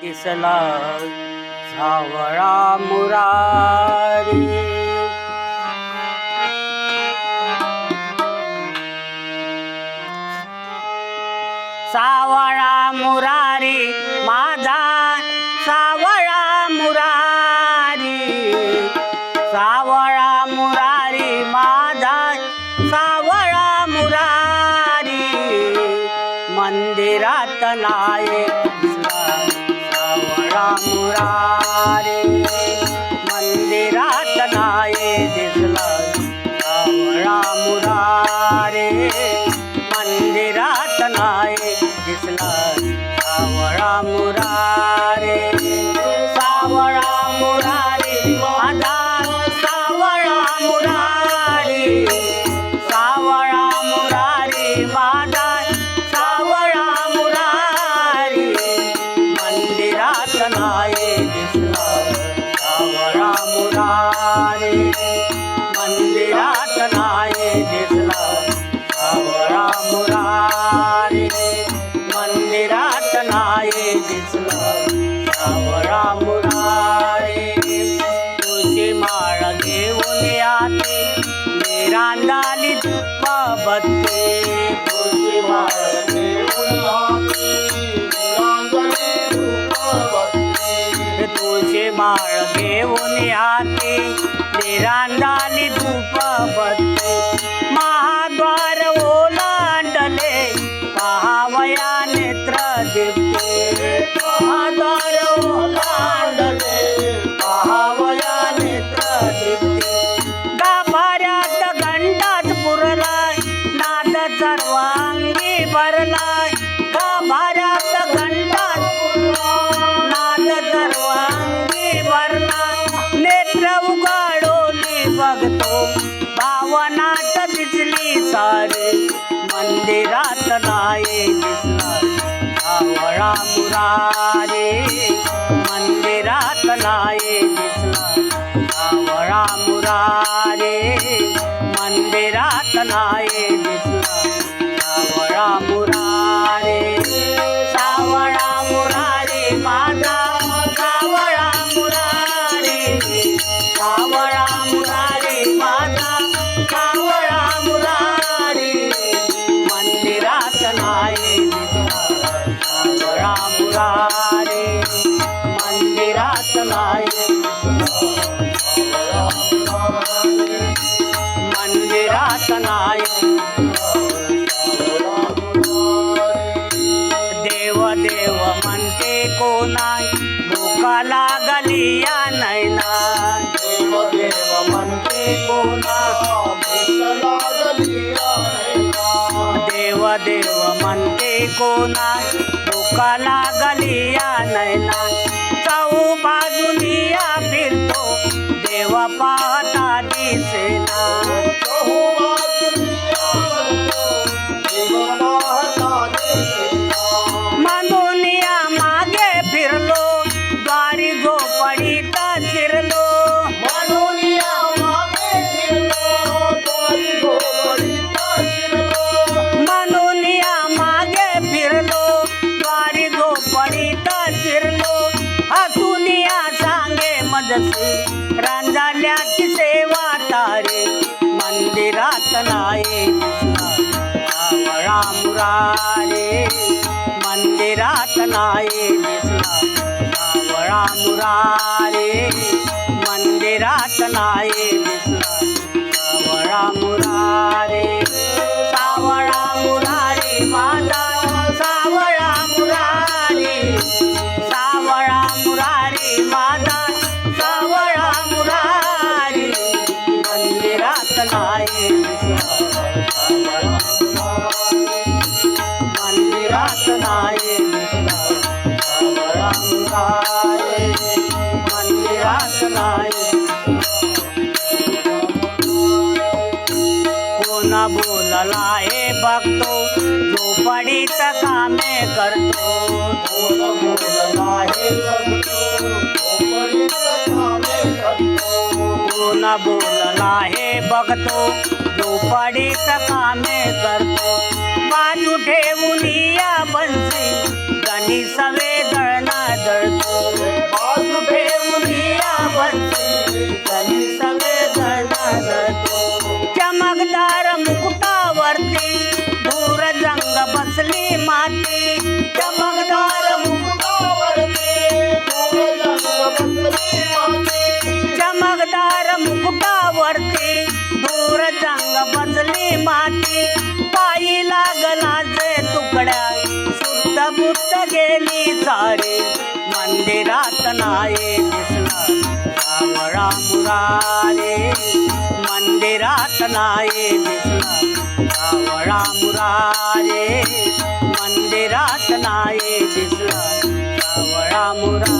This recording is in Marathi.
दिसला सावळा मुरारी. सावळा मुरारी माझा सावळा मुरारी. सावळा मुरारी माझा सावळा मुरारी. मंदिरात नाये मुरारी मंदिरात नाये दिसला. सावळा मुरारी मंदिरात नाये दिसला. सावळा मुरारी सावळा मुरारी मंदिरात दिसला सावळा मुरारी मंदिरात नाये दिसला सावळा मुरारी मंदिरात नाये दिसला सावळा मुरारी तुझी माळ घेऊन याते निरांदाली बत्ते घेऊन आते निरांदाली धूप बत्ती नाये नाही दिसला सावळा मुरारे मंदिरात नाये दिसला सावळा मुरारे मंदिरात नाये दिसला सावळा मुरारे. मंदिरात नाही देव देव म्हणते कोणाय भूका लागली या नैना देव देव म्हणते कोणा देव देव म्हणते कोणा भूका लागली या नैना। चौ बाजूनिया फिरतो. देवा पाहता दिसेना. मुरारे मंदिरात नाही दिसला. सावळा मुरारे मंदिरात नाही दिसला. सावळा मुरारे सावळा मुरारे माझा सावळा मुरारे सावळा मुरारी माझा सावळा मुरारी मंदिरात नाही कोणा बोलला हे बघतो झोपडीत कामे करतो. कोण बोलला कोण बोलला हे बघतो झोपडीत कामे करतो. बाजू ठेवून या पायी लागनाचे तुकड्या. सुप्त गुप्त गेली सारे. मंदिरात नाही दिसला. सावळा मुरारे मंदिरात नाही दिसला. सावळा मुरारे मंदिरात नाही दिसला. सावळा मुरा